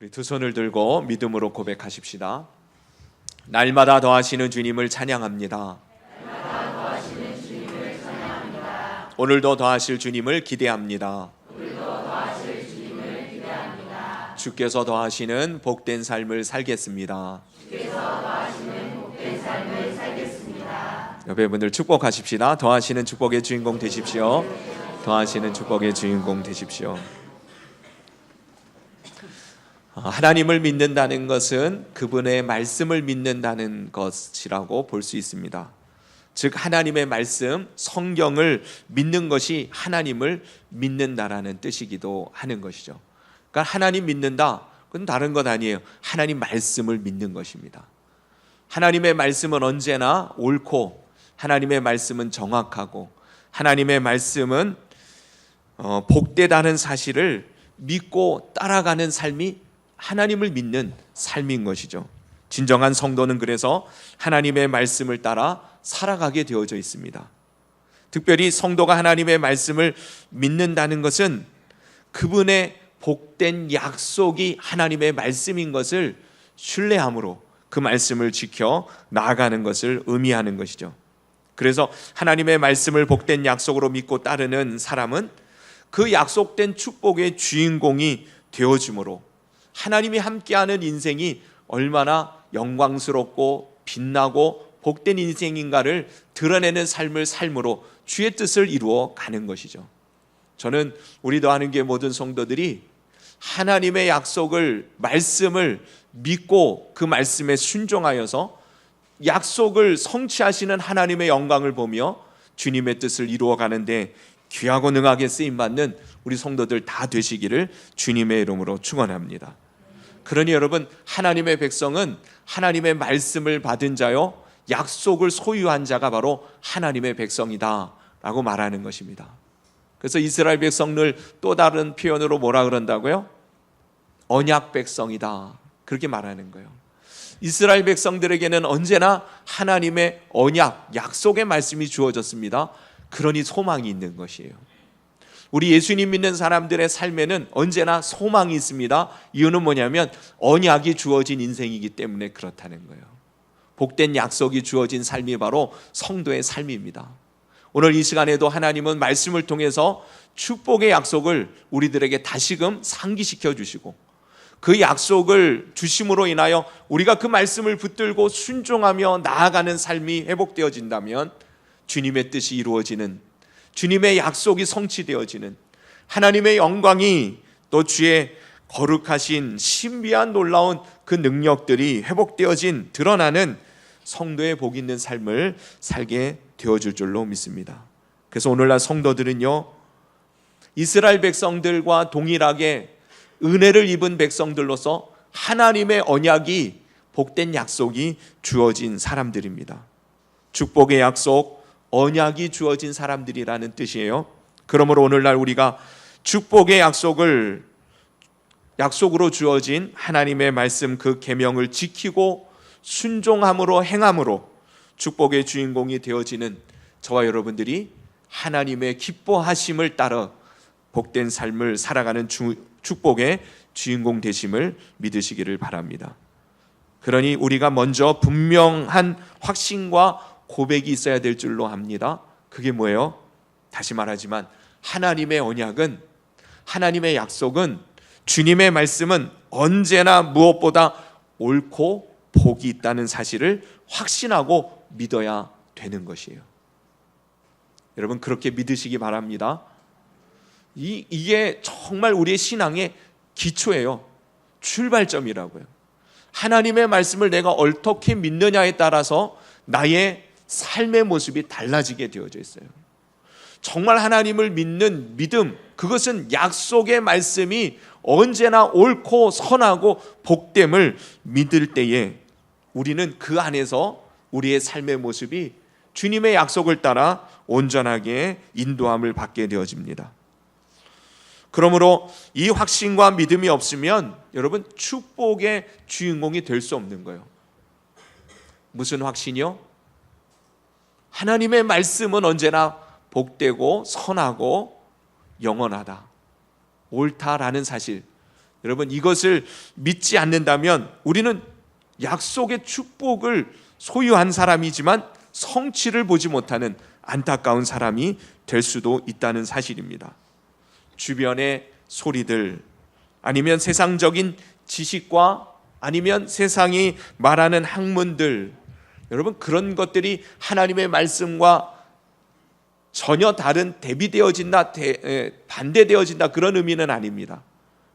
우리 두 손을 들고 믿음으로 고백하십시다. 날마다 더하시는 주님을 찬양합니다. 오늘도 더하실 주님을 기대합니다. 주께서 더하시는 복된 삶을 살겠습니다. 옆에 분들 축복하십시다. 더하시는 축복의 주인공 되십시오. 더하시는 축복의 주인공 되십시오. 아, 하나님을 믿는다는 것은 그분의 말씀을 믿는다는 것이라고 볼 수 있습니다. 즉 하나님의 말씀, 성경을 믿는 것이 하나님을 믿는다라는 뜻이기도 하는 것이죠. 그러니까 하나님 믿는다. 그건 다른 것 아니에요. 하나님 말씀을 믿는 것입니다. 하나님의 말씀은 언제나 옳고 하나님의 말씀은 정확하고 하나님의 말씀은 어, 복되다는 사실을 믿고 따라가는 삶이 하나님을 믿는 삶인 것이죠. 진정한 성도는 그래서 하나님의 말씀을 따라 살아가게 되어져 있습니다. 특별히 성도가 하나님의 말씀을 믿는다는 것은 그분의 복된 약속이 하나님의 말씀인 것을 신뢰함으로 그 말씀을 지켜 나아가는 것을 의미하는 것이죠. 그래서 하나님의 말씀을 복된 약속으로 믿고 따르는 사람은 그 약속된 축복의 주인공이 되어주므로 하나님이 함께하는 인생이 얼마나 영광스럽고 빛나고 복된 인생인가를 드러내는 삶을 삶으로 주의 뜻을 이루어 가는 것이죠. 저는 우리 더하는 게 모든 성도들이 하나님의 약속을 말씀을 믿고 그 말씀에 순종하여서 약속을 성취하시는 하나님의 영광을 보며 주님의 뜻을 이루어 가는데 귀하고 능하게 쓰임 받는 우리 성도들 다 되시기를 주님의 이름으로 축원합니다. 그러니 여러분 하나님의 백성은 하나님의 말씀을 받은 자요 약속을 소유한 자가 바로 하나님의 백성이다라고 말하는 것입니다. 그래서 이스라엘 백성을 또 다른 표현으로 뭐라 그런다고요? 언약 백성이다. 그렇게 말하는 거예요. 이스라엘 백성들에게는 언제나 하나님의 언약, 약속의 말씀이 주어졌습니다. 그러니 소망이 있는 것이에요. 우리 예수님 믿는 사람들의 삶에는 언제나 소망이 있습니다. 이유는 뭐냐면 언약이 주어진 인생이기 때문에 그렇다는 거예요. 복된 약속이 주어진 삶이 바로 성도의 삶입니다. 오늘 이 시간에도 하나님은 말씀을 통해서 축복의 약속을 우리들에게 다시금 상기시켜 주시고 그 약속을 주심으로 인하여 우리가 그 말씀을 붙들고 순종하며 나아가는 삶이 회복되어진다면 주님의 뜻이 이루어지는 주님의 약속이 성취되어지는 하나님의 영광이 또 주의 거룩하신 신비한 놀라운 그 능력들이 회복되어진 드러나는 성도의 복 있는 삶을 살게 되어줄 줄로 믿습니다. 그래서 오늘날 성도들은요 이스라엘 백성들과 동일하게 은혜를 입은 백성들로서 하나님의 언약이 복된 약속이 주어진 사람들입니다. 축복의 약속, 언약이 주어진 사람들이라는 뜻이에요. 그러므로 오늘날 우리가 축복의 약속을 약속으로 주어진 하나님의 말씀 그 계명을 지키고 순종함으로 행함으로 축복의 주인공이 되어지는 저와 여러분들이 하나님의 기뻐하심을 따라 복된 삶을 살아가는 주, 축복의 주인공 되심을 믿으시기를 바랍니다. 그러니 우리가 먼저 분명한 확신과 고백이 있어야 될 줄로 합니다. 그게 뭐예요? 다시 말하지만 하나님의 언약은 하나님의 약속은 주님의 말씀은 언제나 무엇보다 옳고 복이 있다는 사실을 확신하고 믿어야 되는 것이에요. 여러분 그렇게 믿으시기 바랍니다. 이, 이게 정말 우리의 신앙의 기초예요. 출발점이라고요. 하나님의 말씀을 내가 어떻게 믿느냐에 따라서 나의 삶의 모습이 달라지게 되어져 있어요. 정말 하나님을 믿는 믿음, 그것은 약속의 말씀이 언제나 옳고 선하고 복됨을 믿을 때에 우리는 그 안에서 우리의 삶의 모습이 주님의 약속을 따라 온전하게 인도함을 받게 되어집니다. 그러므로 이 확신과 믿음이 없으면 여러분 축복의 주인공이 될 수 없는 거예요. 무슨 확신이요? 하나님의 말씀은 언제나 복되고 선하고 영원하다. 옳다라는 사실. 여러분 이것을 믿지 않는다면 우리는 약속의 축복을 소유한 사람이지만 성취를 보지 못하는 안타까운 사람이 될 수도 있다는 사실입니다. 주변의 소리들 아니면 세상적인 지식과 아니면 세상이 말하는 학문들 여러분 그런 것들이 하나님의 말씀과 전혀 다른 대비되어진다 반대되어진다 그런 의미는 아닙니다.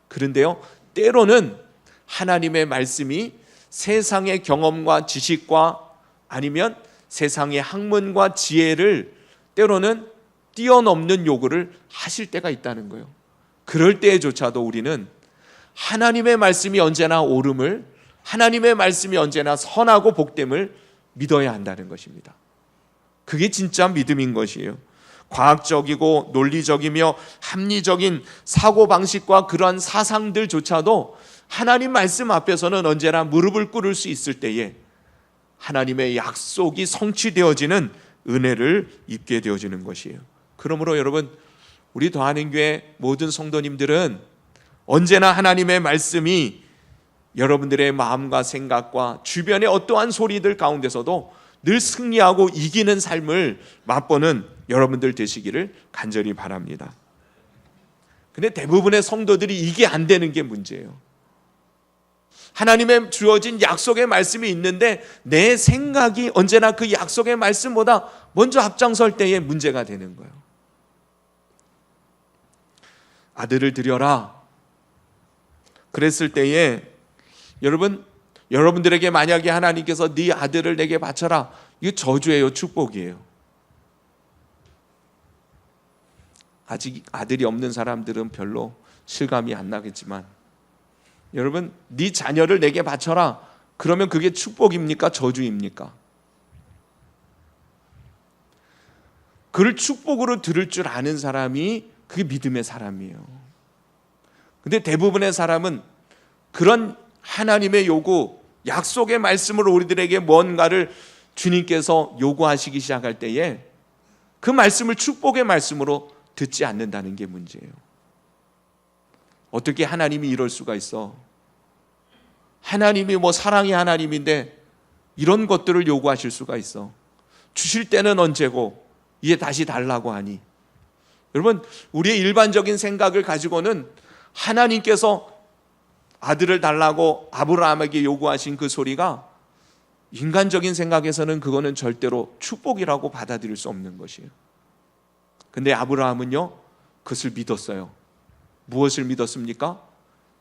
그런데요 때로는 하나님의 말씀이 세상의 경험과 지식과 아니면 세상의 학문과 지혜를 때로는 뛰어넘는 요구를 하실 때가 있다는 거예요. 그럴 때조차도 우리는 하나님의 말씀이 언제나 옳음을 하나님의 말씀이 언제나 선하고 복됨을 믿어야 한다는 것입니다. 그게 진짜 믿음인 것이에요. 과학적이고 논리적이며 합리적인 사고 방식과 그러한 사상들조차도 하나님 말씀 앞에서는 언제나 무릎을 꿇을 수 있을 때에 하나님의 약속이 성취되어지는 은혜를 입게 되어지는 것이에요. 그러므로 여러분 우리 더하는 교회 모든 성도님들은 언제나 하나님의 말씀이 여러분들의 마음과 생각과 주변의 어떠한 소리들 가운데서도 늘 승리하고 이기는 삶을 맛보는 여러분들 되시기를 간절히 바랍니다. 근데 대부분의 성도들이 이게 안 되는 게 문제예요. 하나님의 주어진 약속의 말씀이 있는데 내 생각이 언제나 그 약속의 말씀보다 먼저 앞장설 때에 문제가 되는 거예요. 아들을 드려라. 그랬을 때에 여러분 여러분들에게 만약에 하나님께서 네 아들을 내게 바쳐라. 이거 저주예요, 축복이에요. 아직 아들이 없는 사람들은 별로 실감이 안 나겠지만 여러분 네 자녀를 내게 바쳐라. 그러면 그게 축복입니까? 저주입니까? 그를 축복으로 들을 줄 아는 사람이 그게 믿음의 사람이에요. 근데 대부분의 사람은 그런 하나님의 요구, 약속의 말씀으로 우리들에게 뭔가를 주님께서 요구하시기 시작할 때에 그 말씀을 축복의 말씀으로 듣지 않는다는 게 문제예요. 어떻게 하나님이 이럴 수가 있어? 하나님이 뭐 사랑의 하나님인데 이런 것들을 요구하실 수가 있어. 주실 때는 언제고 이제 다시 달라고 하니. 여러분, 우리의 일반적인 생각을 가지고는 하나님께서 아들을 달라고 아브라함에게 요구하신 그 소리가 인간적인 생각에서는 그거는 절대로 축복이라고 받아들일 수 없는 것이에요. 근데 아브라함은요, 그것을 믿었어요. 무엇을 믿었습니까?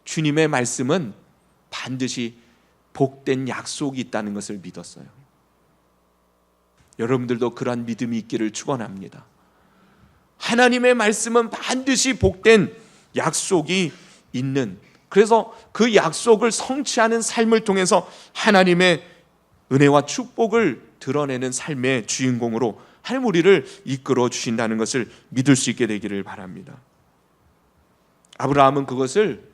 주님의 말씀은 반드시 복된 약속이 있다는 것을 믿었어요. 여러분들도 그러한 믿음이 있기를 축원합니다. 하나님의 말씀은 반드시 복된 약속이 있는 그래서 그 약속을 성취하는 삶을 통해서 하나님의 은혜와 축복을 드러내는 삶의 주인공으로 우리를 이끌어 주신다는 것을 믿을 수 있게 되기를 바랍니다. 아브라함은 그것을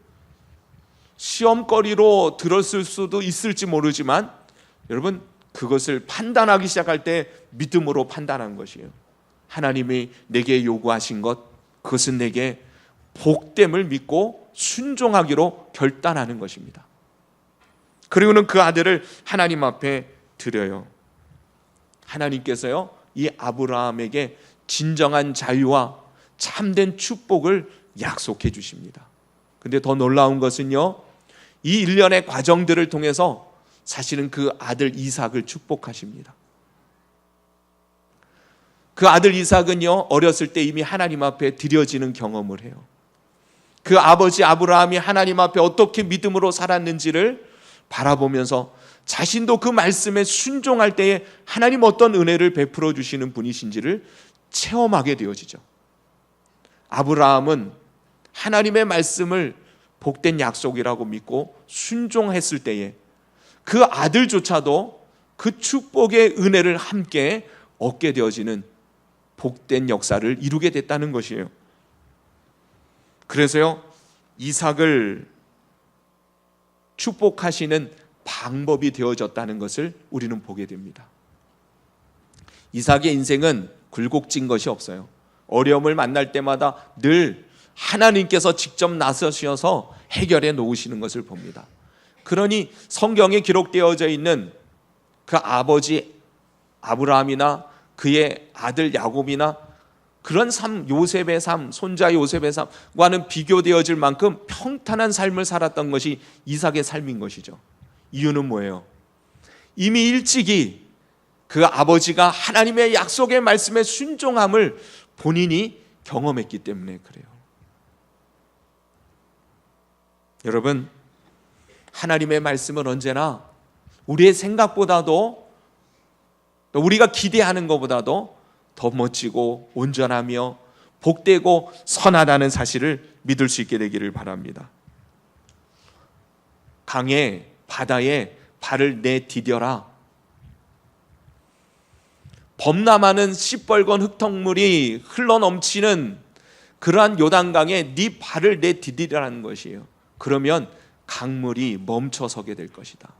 시험거리로 들었을 수도 있을지 모르지만 여러분 그것을 판단하기 시작할 때 믿음으로 판단한 것이에요. 하나님이 내게 요구하신 것 그것은 내게 복됨을 믿고 순종하기로 결단하는 것입니다. 그리고는 그 아들을 하나님 앞에 드려요. 하나님께서요, 이 아브라함에게 진정한 자유와 참된 축복을 약속해 주십니다. 근데 더 놀라운 것은요, 이 일련의 과정들을 통해서 사실은 그 아들 이삭을 축복하십니다. 그 아들 이삭은요, 어렸을 때 이미 하나님 앞에 드려지는 경험을 해요. 그 아버지 아브라함이 하나님 앞에 어떻게 믿음으로 살았는지를 바라보면서 자신도 그 말씀에 순종할 때에 하나님 어떤 은혜를 베풀어 주시는 분이신지를 체험하게 되어지죠. 아브라함은 하나님의 말씀을 복된 약속이라고 믿고 순종했을 때에 그 아들조차도 그 축복의 은혜를 함께 얻게 되어지는 복된 역사를 이루게 됐다는 것이에요. 그래서요, 이삭을 축복하시는 방법이 되어졌다는 것을 우리는 보게 됩니다. 이삭의 인생은 굴곡진 것이 없어요. 어려움을 만날 때마다 늘 하나님께서 직접 나서셔서 해결해 놓으시는 것을 봅니다. 그러니 성경에 기록되어져 있는 그 아버지 아브라함이나 그의 아들 야곱이나 그런 삶 요셉의 삶 손자 요셉의 삶과는 비교되어질 만큼 평탄한 삶을 살았던 것이 이삭의 삶인 것이죠. 이유는 뭐예요? 이미 일찍이 그 아버지가 하나님의 약속의 말씀에 순종함을 본인이 경험했기 때문에 그래요. 여러분, 하나님의 말씀은 언제나 우리의 생각보다도 또 우리가 기대하는 것보다도 더 멋지고 온전하며 복되고 선하다는 사실을 믿을 수 있게 되기를 바랍니다. 강에 바다에 발을 내디뎌라. 범람하는 시뻘건 흙탕물이 흘러 넘치는 그러한 요단강에 네 발을 내디디라는 것이에요. 그러면 강물이 멈춰서게 될 것이다.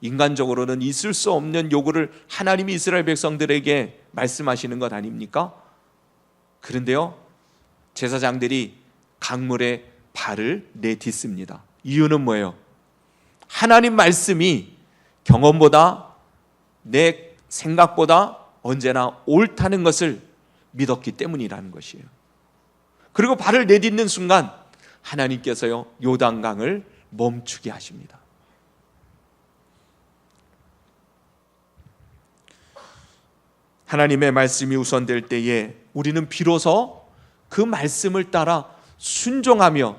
인간적으로는 있을 수 없는 요구를 하나님이 이스라엘 백성들에게 말씀하시는 것 아닙니까? 그런데요, 제사장들이 강물에 발을 내딛습니다. 이유는 뭐예요? 하나님 말씀이 경험보다 내 생각보다 언제나 옳다는 것을 믿었기 때문이라는 것이에요. 그리고 발을 내딛는 순간 하나님께서요 요단강을 멈추게 하십니다. 하나님의 말씀이 우선될 때에 우리는 비로소 그 말씀을 따라 순종하며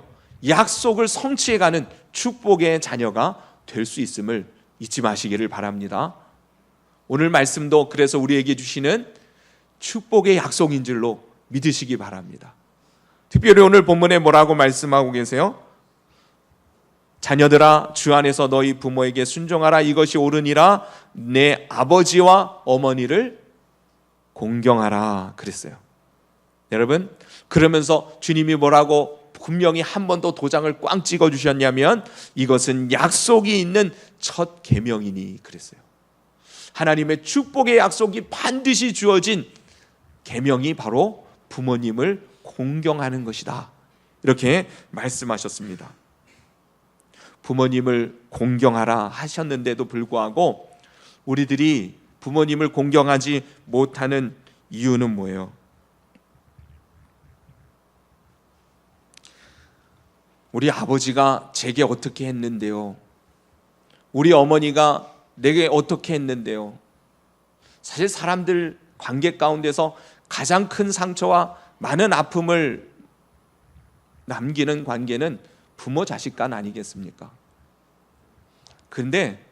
약속을 성취해가는 축복의 자녀가 될 수 있음을 잊지 마시기를 바랍니다. 오늘 말씀도 그래서 우리에게 주시는 축복의 약속인 줄로 믿으시기 바랍니다. 특별히 오늘 본문에 뭐라고 말씀하고 계세요? 자녀들아 주 안에서 너희 부모에게 순종하라 이것이 옳으니라 내 아버지와 어머니를 공경하라 그랬어요. 여러분 그러면서 주님이 뭐라고 분명히 한 번 더 도장을 꽝 찍어 주셨냐면 이것은 약속이 있는 첫 계명이니 그랬어요. 하나님의 축복의 약속이 반드시 주어진 계명이 바로 부모님을 공경하는 것이다. 이렇게 말씀하셨습니다. 부모님을 공경하라 하셨는데도 불구하고 우리들이 부모님을 공경하지 못하는 이유는 뭐예요? 우리 아버지가 제게 어떻게 했는데요? 우리 어머니가 내게 어떻게 했는데요? 사실 사람들 관계 가운데서 가장 큰 상처와 많은 아픔을 남기는 관계는 부모 자식 간 아니겠습니까? 근데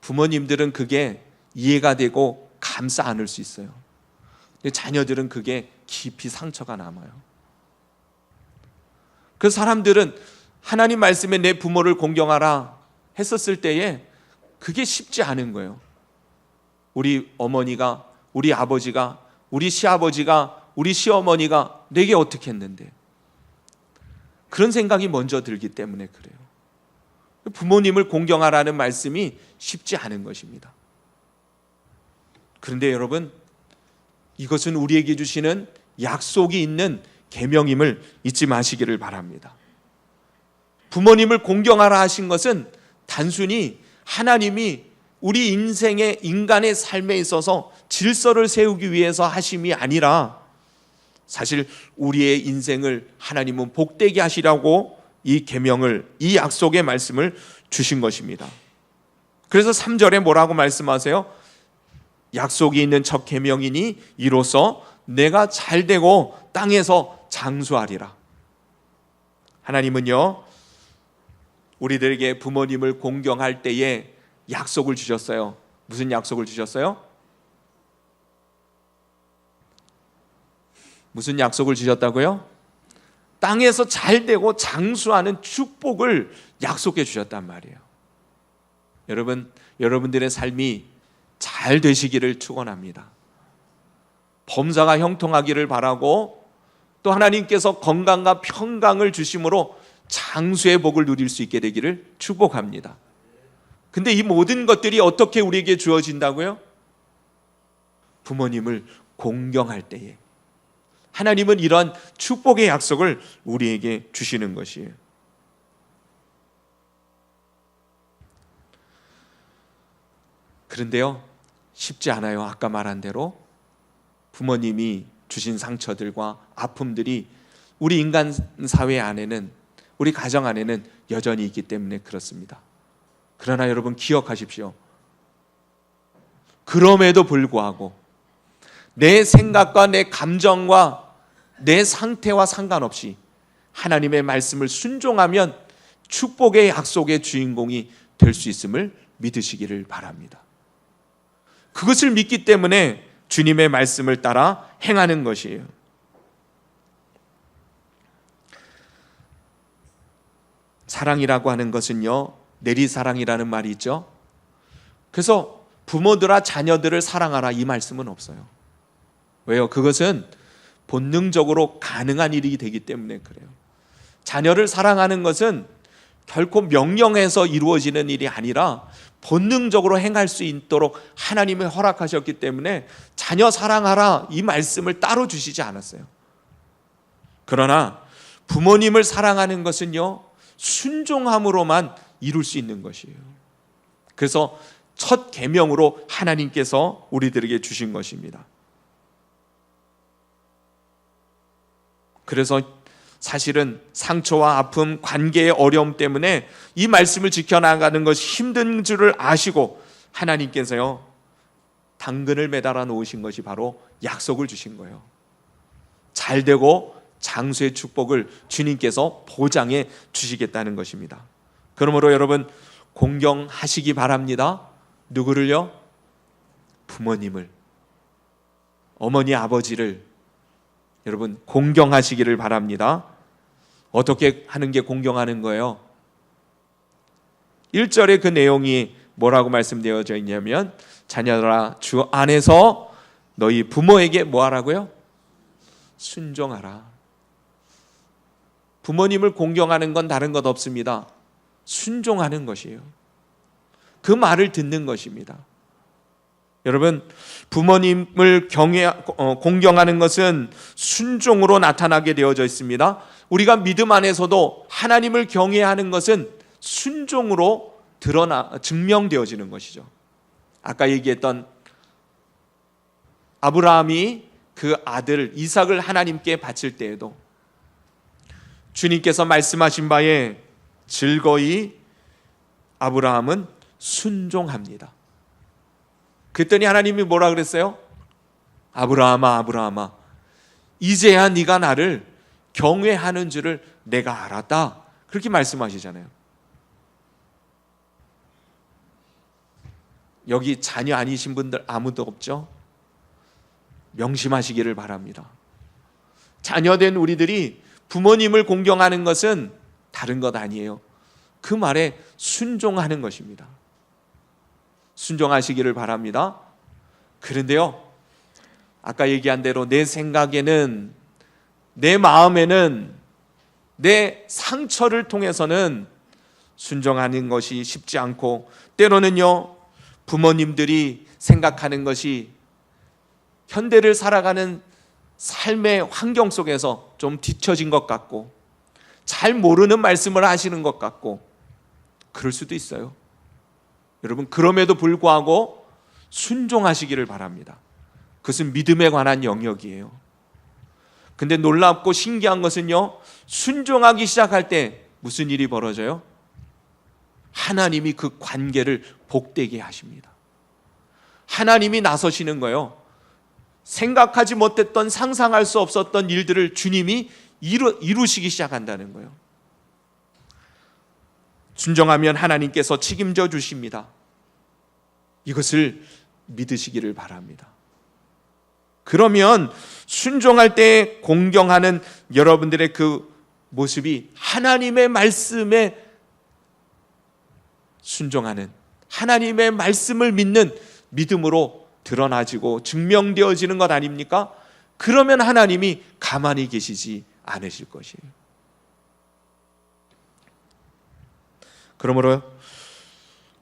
부모님들은 그게 이해가 되고 감싸 안을 수 있어요. 자녀들은 그게 깊이 상처가 남아요. 그 사람들은 하나님 말씀에 내 부모를 공경하라 했었을 때에 그게 쉽지 않은 거예요. 우리 어머니가, 우리 아버지가, 우리 시아버지가, 우리 시어머니가 내게 어떻게 했는데. 그런 생각이 먼저 들기 때문에 그래요. 부모님을 공경하라는 말씀이 쉽지 않은 것입니다. 그런데 여러분, 이것은 우리에게 주시는 약속이 있는 계명임을 잊지 마시기를 바랍니다. 부모님을 공경하라 하신 것은 단순히 하나님이 우리 인생의 인간의 삶에 있어서 질서를 세우기 위해서 하심이 아니라 사실 우리의 인생을 하나님은 복되게 하시라고 이 계명을 이 약속의 말씀을 주신 것입니다. 그래서 3절에 뭐라고 말씀하세요? 약속이 있는 첫 계명이니 이로써 내가 잘 되고 땅에서 장수하리라. 하나님은요. 우리들에게 부모님을 공경할 때에 약속을 주셨어요. 무슨 약속을 주셨어요? 무슨 약속을 주셨다고요? 땅에서 잘 되고 장수하는 축복을 약속해 주셨단 말이에요. 여러분, 여러분들의 삶이 잘 되시기를 축원합니다. 범사가 형통하기를 바라고 또 하나님께서 건강과 평강을 주심으로 장수의 복을 누릴 수 있게 되기를 축복합니다. 근데 이 모든 것들이 어떻게 우리에게 주어진다고요? 부모님을 공경할 때에 하나님은 이러한 축복의 약속을 우리에게 주시는 것이에요. 그런데요, 쉽지 않아요. 아까 말한 대로 부모님이 주신 상처들과 아픔들이 우리 인간 사회 안에는 우리 가정 안에는 여전히 있기 때문에 그렇습니다. 그러나 여러분 기억하십시오. 그럼에도 불구하고 내 생각과 내 감정과 내 상태와 상관없이 하나님의 말씀을 순종하면 축복의 약속의 주인공이 될 수 있음을 믿으시기를 바랍니다. 그것을 믿기 때문에 주님의 말씀을 따라 행하는 것이에요. 사랑이라고 하는 것은요, 내리사랑이라는 말이 있죠. 그래서 부모들아 자녀들을 사랑하라 이 말씀은 없어요. 왜요? 그것은 본능적으로 가능한 일이 되기 때문에 그래요. 자녀를 사랑하는 것은 결코 명령해서 이루어지는 일이 아니라 본능적으로 행할 수 있도록 하나님이 허락하셨기 때문에 자녀 사랑하라 이 말씀을 따로 주시지 않았어요. 그러나 부모님을 사랑하는 것은요, 순종함으로만 이룰 수 있는 것이에요. 그래서 첫 계명으로 하나님께서 우리들에게 주신 것입니다. 그래서 사실은 상처와 아픔, 관계의 어려움 때문에 이 말씀을 지켜나가는 것이 힘든 줄을 아시고 하나님께서요, 당근을 매달아 놓으신 것이 바로 약속을 주신 거예요. 잘 되고 장수의 축복을 주님께서 보장해 주시겠다는 것입니다. 그러므로 여러분 공경하시기 바랍니다. 누구를요? 부모님을, 어머니, 아버지를 여러분 공경하시기를 바랍니다. 어떻게 하는 게 공경하는 거예요? 1절에 그 내용이 뭐라고 말씀되어져 있냐면 자녀들아 주 안에서 너희 부모에게 뭐 하라고요? 순종하라. 부모님을 공경하는 건 다른 것 없습니다. 순종하는 것이에요. 그 말을 듣는 것입니다. 여러분 부모님을 경외 어, 공경하는 것은 순종으로 나타나게 되어져 있습니다. 우리가 믿음 안에서도 하나님을 경외하는 것은 순종으로 드러나 증명되어지는 것이죠. 아까 얘기했던 아브라함이 그 아들 이삭을 하나님께 바칠 때에도 주님께서 말씀하신 바에 즐거이 아브라함은 순종합니다. 그랬더니 하나님이 뭐라 그랬어요? 아브라함아 아브라함아 이제야 네가 나를 경외하는 줄을 내가 알았다. 그렇게 말씀하시잖아요. 여기 자녀 아니신 분들 아무도 없죠? 명심하시기를 바랍니다. 자녀된 우리들이 부모님을 공경하는 것은 다른 것 아니에요. 그 말에 순종하는 것입니다. 순종하시기를 바랍니다. 그런데요, 아까 얘기한 대로 내 생각에는, 내 마음에는, 내 상처를 통해서는 순종하는 것이 쉽지 않고, 때로는요, 부모님들이 생각하는 것이 현대를 살아가는 삶의 환경 속에서 좀 뒤처진 것 같고, 잘 모르는 말씀을 하시는 것 같고, 그럴 수도 있어요. 여러분 그럼에도 불구하고 순종하시기를 바랍니다. 그것은 믿음에 관한 영역이에요. 근데 놀랍고 신기한 것은요. 순종하기 시작할 때 무슨 일이 벌어져요? 하나님이 그 관계를 복되게 하십니다. 하나님이 나서시는 거예요. 생각하지 못했던 상상할 수 없었던 일들을 주님이 이루, 이루시기 시작한다는 거예요. 순종하면 하나님께서 책임져 주십니다. 이것을 믿으시기를 바랍니다. 그러면 순종할 때 공경하는 여러분들의 그 모습이 하나님의 말씀에 순종하는 하나님의 말씀을 믿는 믿음으로 드러나지고 증명되어지는 것 아닙니까? 그러면 하나님이 가만히 계시지 않으실 것이에요. 그러므로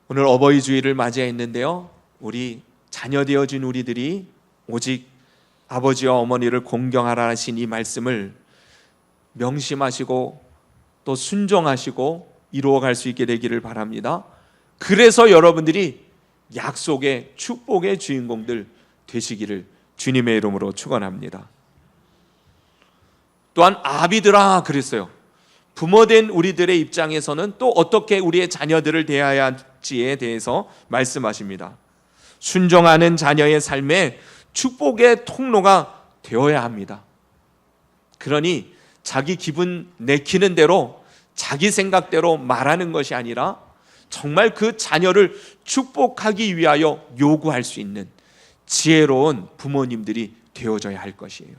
오늘 어버이 주일을 맞이했는데요. 우리 자녀 되어진 우리들이 오직 아버지와 어머니를 공경하라 하신 이 말씀을 명심하시고 또 순종하시고 이루어갈 수 있게 되기를 바랍니다. 그래서 여러분들이 약속의 축복의 주인공들 되시기를 주님의 이름으로 축원합니다. 또한 아비들아 그랬어요. 부모된 우리들의 입장에서는 또 어떻게 우리의 자녀들을 대해야 할지에 대해서 말씀하십니다. 순종하는 자녀의 삶에 축복의 통로가 되어야 합니다. 그러니 자기 기분 내키는 대로 자기 생각대로 말하는 것이 아니라 정말 그 자녀를 축복하기 위하여 요구할 수 있는 지혜로운 부모님들이 되어져야 할 것이에요.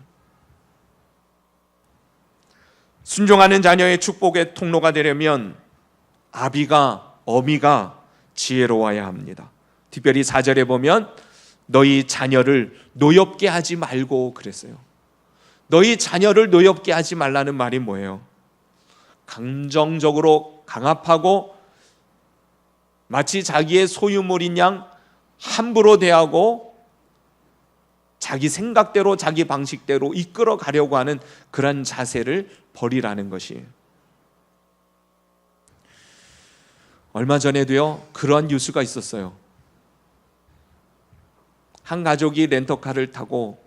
순종하는 자녀의 축복의 통로가 되려면 아비가 어미가 지혜로워야 합니다. 특별히 4절에 보면 너희 자녀를 노엽게 하지 말고 그랬어요. 너희 자녀를 노엽게 하지 말라는 말이 뭐예요? 감정적으로 강압하고 마치 자기의 소유물인 양 함부로 대하고 자기 생각대로 자기 방식대로 이끌어 가려고 하는 그런 자세를 버리라는 것이에요. 얼마 전에도요 그런 뉴스가 있었어요. 한 가족이 렌터카를 타고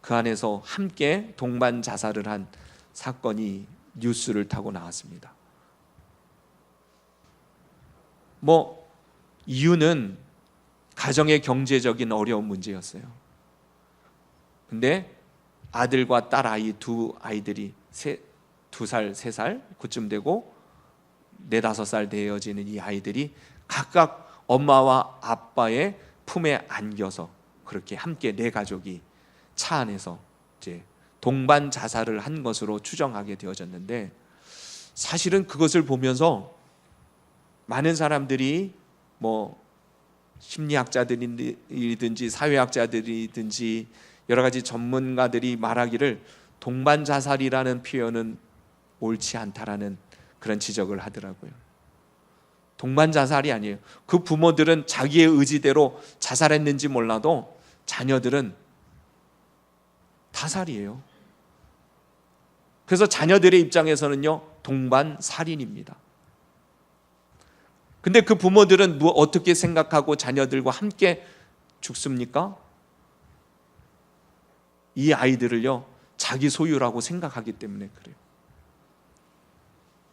그 안에서 함께 동반 자살을 한 사건이 뉴스를 타고 나왔습니다. 뭐 이유는 가정의 경제적인 어려운 문제였어요. 근데 아들과 딸 아이 두 아이들이 두 살, 세 살 그쯤 되고 네 다섯 살 되어지는 이 아이들이 각각 엄마와 아빠의 품에 안겨서 그렇게 함께 네 가족이 차 안에서 이제 동반 자살을 한 것으로 추정하게 되어졌는데 사실은 그것을 보면서 많은 사람들이 뭐 심리학자들이든지 사회학자들이든지 여러 가지 전문가들이 말하기를 동반 자살이라는 표현은 옳지 않다라는 그런 지적을 하더라고요. 동반 자살이 아니에요. 그 부모들은 자기의 의지대로 자살했는지 몰라도 자녀들은 타살이에요. 그래서 자녀들의 입장에서는요, 동반 살인입니다. 근데 그 부모들은 뭐 어떻게 생각하고 자녀들과 함께 죽습니까? 이 아이들을요, 자기 소유라고 생각하기 때문에 그래요.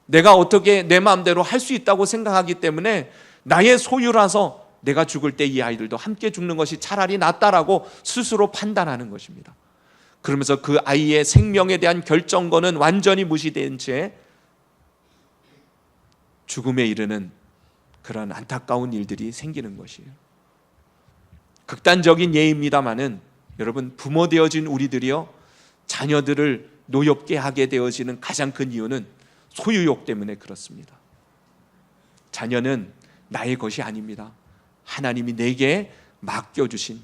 내가 어떻게 내 마음대로 할 수 있다고 생각하기 때문에 나의 소유라서 내가 죽을 때 이 아이들도 함께 죽는 것이 차라리 낫다라고 스스로 판단하는 것입니다. 그러면서 그 아이의 생명에 대한 결정권은 완전히 무시된 채 죽음에 이르는 그런 안타까운 일들이 생기는 것이에요. 극단적인 예입니다마는 여러분 부모 되어진 우리들이요 자녀들을 노엽게 하게 되어지는 가장 큰 이유는 소유욕 때문에 그렇습니다. 자녀는 나의 것이 아닙니다. 하나님이 내게 맡겨주신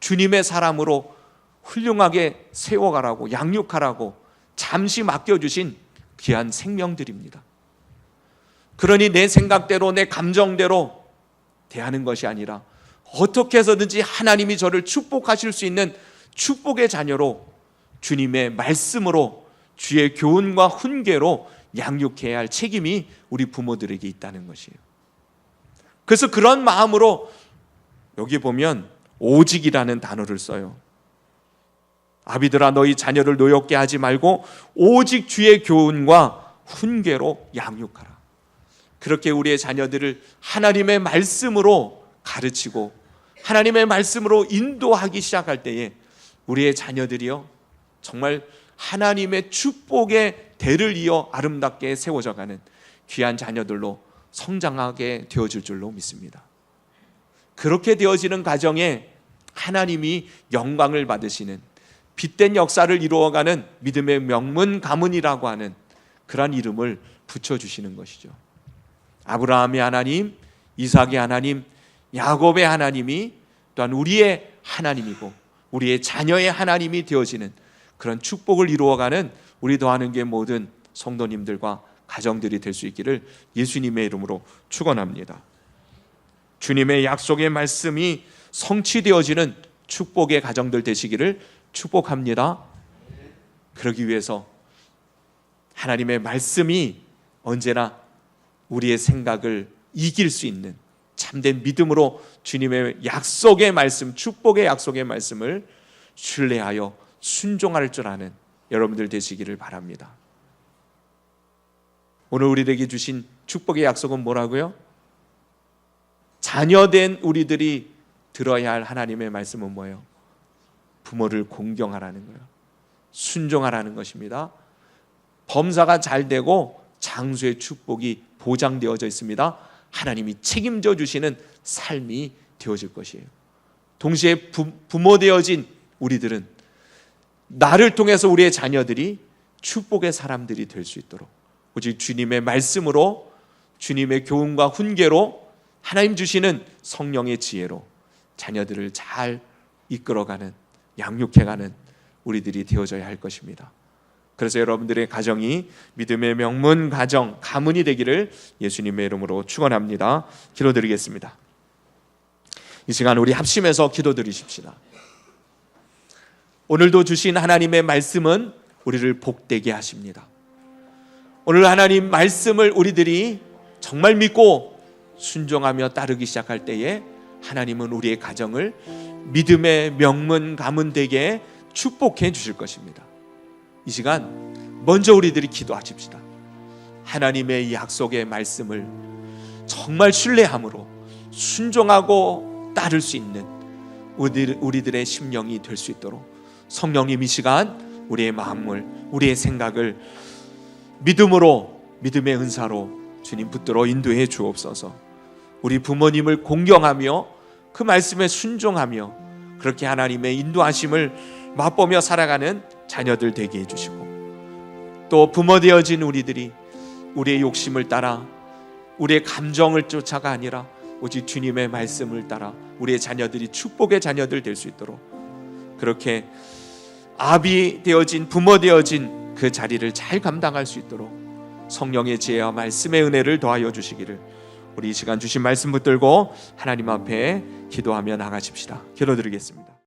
주님의 사람으로 훌륭하게 세워가라고 양육하라고 잠시 맡겨주신 귀한 생명들입니다. 그러니 내 생각대로 내 감정대로 대하는 것이 아니라 어떻게 해서든지 하나님이 저를 축복하실 수 있는 축복의 자녀로 주님의 말씀으로 주의 교훈과 훈계로 양육해야 할 책임이 우리 부모들에게 있다는 것이에요. 그래서 그런 마음으로 여기 보면 오직이라는 단어를 써요. 아비들아 너희 자녀를 노엽게 하지 말고 오직 주의 교훈과 훈계로 양육하라. 그렇게 우리의 자녀들을 하나님의 말씀으로 가르치고 하나님의 말씀으로 인도하기 시작할 때에 우리의 자녀들이요 정말 하나님의 축복의 대를 이어 아름답게 세워져 가는 귀한 자녀들로 성장하게 되어질 줄로 믿습니다. 그렇게 되어지는 가정에 하나님이 영광을 받으시는 빛된 역사를 이루어가는 믿음의 명문 가문이라고 하는 그러한 이름을 붙여주시는 것이죠. 아브라함의 하나님, 이삭의 하나님, 야곱의 하나님이 또한 우리의 하나님이고 우리의 자녀의 하나님이 되어지는 그런 축복을 이루어가는 우리 더하는 게 모든 성도님들과 가정들이 될 수 있기를 예수님의 이름으로 축원합니다. 주님의 약속의 말씀이 성취되어지는 축복의 가정들 되시기를 축복합니다. 그러기 위해서 하나님의 말씀이 언제나 우리의 생각을 이길 수 있는 참된 믿음으로 주님의 약속의 말씀, 축복의 약속의 말씀을 신뢰하여 순종할 줄 아는 여러분들 되시기를 바랍니다. 오늘 우리에게 주신 축복의 약속은 뭐라고요? 자녀된 우리들이 들어야 할 하나님의 말씀은 뭐예요? 부모를 공경하라는 거예요. 순종하라는 것입니다. 범사가 잘 되고 장수의 축복이 보장되어져 있습니다. 하나님이 책임져 주시는 삶이 되어질 것이에요. 동시에 부, 부모 되어진 우리들은 나를 통해서 우리의 자녀들이 축복의 사람들이 될 수 있도록 오직 주님의 말씀으로 주님의 교훈과 훈계로 하나님 주시는 성령의 지혜로 자녀들을 잘 이끌어가는 양육해가는 우리들이 되어져야 할 것입니다. 그래서 여러분들의 가정이 믿음의 명문 가정 가문이 되기를 예수님의 이름으로 축원합니다. 기도드리겠습니다. 이 시간 우리 합심해서 기도드리십시다. 오늘도 주신 하나님의 말씀은 우리를 복되게 하십니다. 오늘 하나님 말씀을 우리들이 정말 믿고 순종하며 따르기 시작할 때에 하나님은 우리의 가정을 믿음의 명문 가문 되게 축복해 주실 것입니다. 이 시간 먼저 우리들이 기도하십시다. 하나님의 약속의 말씀을 정말 신뢰함으로 순종하고 따를 수 있는 우리들의 심령이 될 수 있도록 성령님 이 시간 우리의 마음을 우리의 생각을 믿음으로 믿음의 은사로 주님 붙들어 인도해 주옵소서. 우리 부모님을 공경하며 그 말씀에 순종하며 그렇게 하나님의 인도하심을 맛보며 살아가는 자녀들 되게 해주시고 또 부모 되어진 우리들이 우리의 욕심을 따라 우리의 감정을 쫓아가 아니라 오직 주님의 말씀을 따라 우리의 자녀들이 축복의 자녀들 될 수 있도록 그렇게 아비 되어진 부모 되어진 그 자리를 잘 감당할 수 있도록 성령의 지혜와 말씀의 은혜를 더하여 주시기를 우리 이 시간 주신 말씀 붙들고 하나님 앞에 기도하며 나가십시다. 기도드리겠습니다.